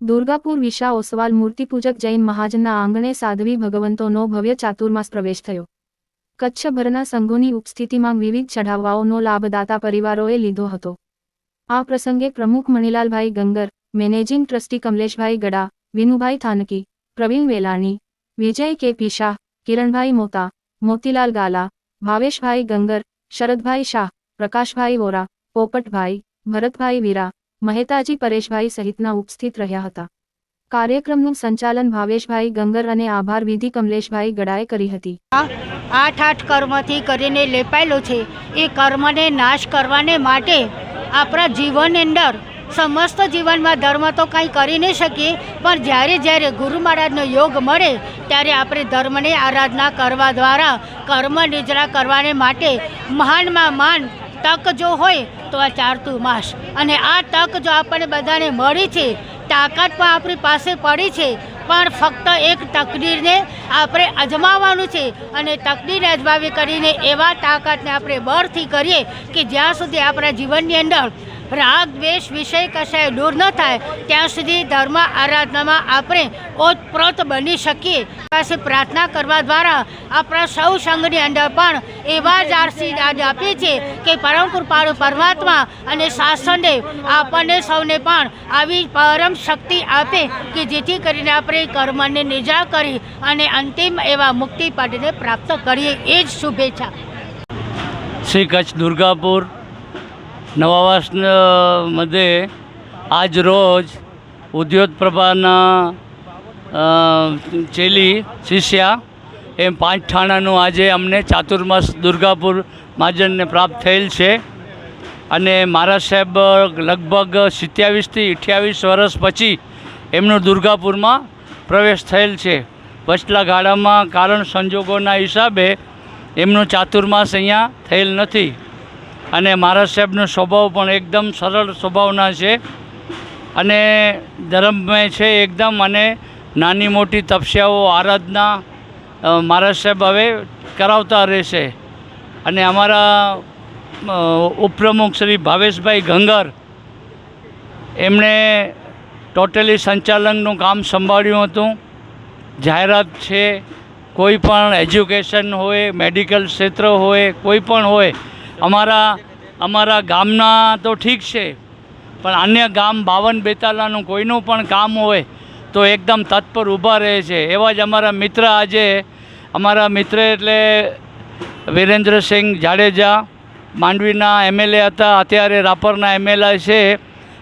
દુર્ગાપુર વિશા ઓસવાલ મૂર્તિપૂજક જૈન મહાજનના આંગણે સાધ્વી ભગવંતોનો ભવ્ય ચાતુર્માસ પ્રવેશ થયો. કચ્છભરના સંઘોની ઉપસ્થિતિમાં વિવિધ ચઢાવવાઓનો લાભદાતા પરિવારોએ લીધો હતો. આ પ્રસંગે પ્રમુખ Manilalbhai Gangar, managing trustee Kamleshbhai Gada, Vinubhai Thanki, Pravin Velani, Vijay K P Shah Kiranbhai મોતા, મોતીલાલ ગાલા, ભાવેશભાઈ ગંગર, શરદભાઈ શાહ, પ્રકાશભાઈ વોરા, પોપટભાઈ, ભરતભાઈ વીરા મહેતાજી પરેશભાઈ સહિતના ઉપસ્થિત રહ્યા હતા. કાર્યક્રમનું સંચાલન ભાવેશભાઈ ગંગર અને આભાર વિધિ કમલેશભાઈ ગડાએ કરી હતી. આઠ આઠ કર્મથી કરીને લેપાયેલો છે. એ કર્મને નાશ કરવાને માટે આપણા જીવનની અંદર સમસ્ત જીવનમાં ધર્મ તો કાંઈ કરી નહીં શકીએ, પણ જ્યારે જ્યારે ગુરુ મહારાજનો યોગ મળે, ત્યારે આપણે ધર્મની આરાધના કરવા દ્વારા કર્મ નિજરા કરવાને માટે મહાનમાં માન તક જો હોય તો આ ચારતું માસ. અને આ તક જો આપણને બધાને મળી છે, તાકાત પણ આપણી પાસે પડી છે, પણ ફક્ત એક તકદીરને આપણે અજમાવવાનું છે અને તકદીરને અજમાવી કરીને એવા તાકાતને આપણે બળથી કરીએ કે જ્યાં સુધી આપણા જીવનની અંદર રાગ દ્વેષ વિષય કશાય દૂર ન થાય, ત્યાં સુધી ધર્મ આરાધનામાં આપણે ઓતપ્રોત બની શકીએ. પાસે પ્રાર્થના કરવા દ્વારા આપણા સૌ સંઘની અંદર પણ એવા જ આશીર્વાદ આપે છે કે પરમ કૃપાળુ પરમાત્મા અને શાસનદેવ આપણને સૌને પણ આવી પરમ શક્તિ આપે કે જેથી કરીને આપણે કર્મને નિજા કરી અને અંતિમ એવા મુક્તિ પાટીને પ્રાપ્ત કરીએ. એ જ શુભેચ્છા. શ્રી કચ્છ દુર્ગાપુર नवावास मध्ये आज रोज ઉદ્યોગ પ્રભાના અ, ચેલી શિષ્યા એમ પાંચ ઠાણાનું આજે અમને ચાતુર્માસ દુર્ગાપુર મહાજનને પ્રાપ્ત થયેલ છે અને મારા સાહેબ લગભગ સિત્યાવીસથી અઠ્યાવીસ વર્ષ પછી એમનો દુર્ગાપુરમાં પ્રવેશ થયેલ છે પછલા ગાળામાં કારણ સંજોગોના હિસાબે એમનો ચાતુર્માસ અહીંયા થયેલ નથી અને મારા સાહેબનો સ્વભાવ પણ એકદમ સરળ સ્વભાવના છે. અને ધર્મમય છે એકદમ અને નાની મોટી તપસ્યાઓ, આરાધના મારા સાહેબ હવે કરાવતા રહેશે. અને અમારા ઉપપ્રમુખ શ્રી ભાવેશભાઈ ગંગર એમણે ટોટલી સંચાલનનું કામ સંભાળ્યું હતું. જાહેરાત છે, કોઈ પણ એજ્યુકેશન હોય, મેડિકલ ક્ષેત્ર હોય, કોઈ પણ હોય અમારા અમારા ગામના તો ઠીક છે, પણ અન્ય ગામ બાવન બેતાલાનું કોઈનું પણ કામ હોય તો એકદમ તત્પર ઊભા રહે છે. એવા જ અમારા મિત્ર આજે, અમારા મિત્ર એટલે વિરેન્દ્રસિંહ જાડેજા, માંડવીના એમએલએ હતા, અત્યારે રાપરના એમએલએ છે.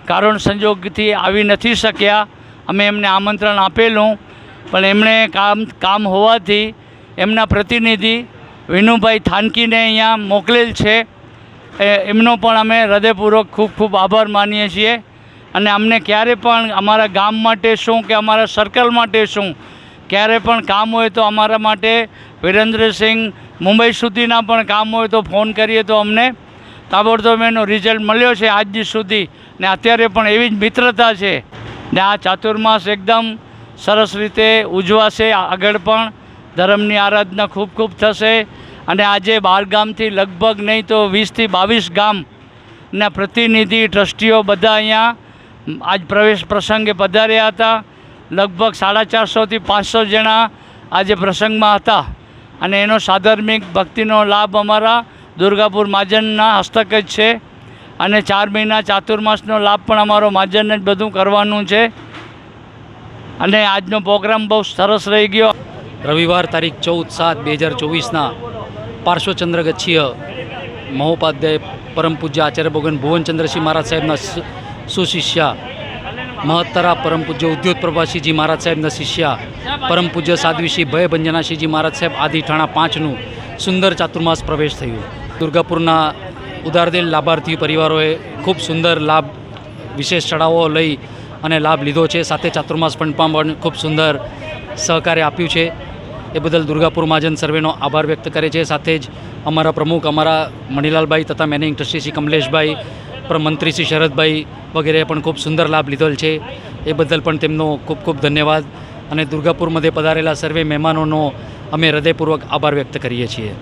કારણ સંજોગથી આવી નથી શક્યા. અમે એમને આમંત્રણ આપેલું, પણ એમણે કામ કામ હોવાથી એમના પ્રતિનિધિ વિનુભાઈ થાનકીને અહીંયા મોકલેલ છે. એમનો પણ અમે હૃદયપૂર્વક ખૂબ ખૂબ આભાર માનીએ છીએ. અને અમને ક્યારે પણ અમારા ગામ માટે શું કે અમારા સર્કલ માટે શું, ક્યારે પણ કામ હોય તો અમારા માટે વિરેન્દ્રસિંહ મુંબઈ સુધીના પણ કામ હોય તો ફોન કરીએ તો અમને. તાબડતોબ એનો રિઝલ્ટ મળ્યો છે આજ દી સુધી. ને અત્યારે પણ એવી જ મિત્રતા છે. ને આ ચાતુર્માસ એકદમ સરસ રીતે ઉજવાશે આગળ પણ. ધર્મની આરાધના ખૂબ ખૂબ થશે અને આજે ગામથી લગભગ નહીં તો વીસથી બાવીસ ગામના પ્રતિનિધિ, ટ્રસ્ટીઓ બધા અહીંયા આજ પ્રવેશ પ્રસંગે પધાર્યા હતા. લગભગ સાડા ચારસોથી પાંચસો જણા આજે પ્રસંગમાં હતા અને એનો સાધર્મિક ભક્તિનો લાભ અમારા દુર્ગાપુર મહાજનના હસ્તક જ છે અને ચાર મહિના ચાતુર્માસનો લાભ પણ અમારો મહાજનને જ બધું કરવાનું છે. અને આજનો પ્રોગ્રામ બહુ સરસ રહી ગયો. રવિવાર તારીખ ચૌદ સાત બે હજાર ચોવીસના પાર્શ્વચંદ્ર ગચ્છીય મહોપાધ્યાય પરમ પૂજ્ય આચાર્ય ભગવાન ભુવનચંદ્રસિંહ મહારાજ સાહેબના સુશિષ્યા મહત્તરા પરમ પૂજ્ય ઉદ્યોત પ્રભાસીજી મહારાજ સાહેબના શિષ્યા પરમ પૂજ્ય સાધ્વીશ્રી ભય ભંજનાશીજી મહારાજ સાહેબ આદિ ઠાણા પાંચનું સુંદર ચાતુર્માસ પ્રવેશ થયું. દુર્ગાપુરના ઉદારદેલ લાભાર્થી પરિવારોએ ખૂબ સુંદર લાભ, વિશેષ ચડાવો લઈ અને લાભ લીધો છે. સાથે ચાતુર્માસ પણ પણ ખૂબ સુંદર સહકાર્ય આપ્યું છે. એ બદલ દુર્ગાપુર મહાજન સર્વેનો આભાર વ્યક્ત કરે છે. સાથે જ અમારા પ્રમુખ અમારા મણિલાલભાઈ તથા મેનેજિંગ ટ્રસ્ટી શ્રી કમલેશભાઈ પર મંત્રી શ્રી શરદભાઈ વગેરેએ પણ ખૂબ સુંદર લાભ લીધેલ છે. એ બદલ પણ તેમનો ખૂબ ખૂબ ધન્યવાદ અને દુર્ગાપુર મધ્યે પધારેલા સર્વે મહેમાનોનો અમે હૃદયપૂર્વક આભાર વ્યક્ત કરીએ છીએ.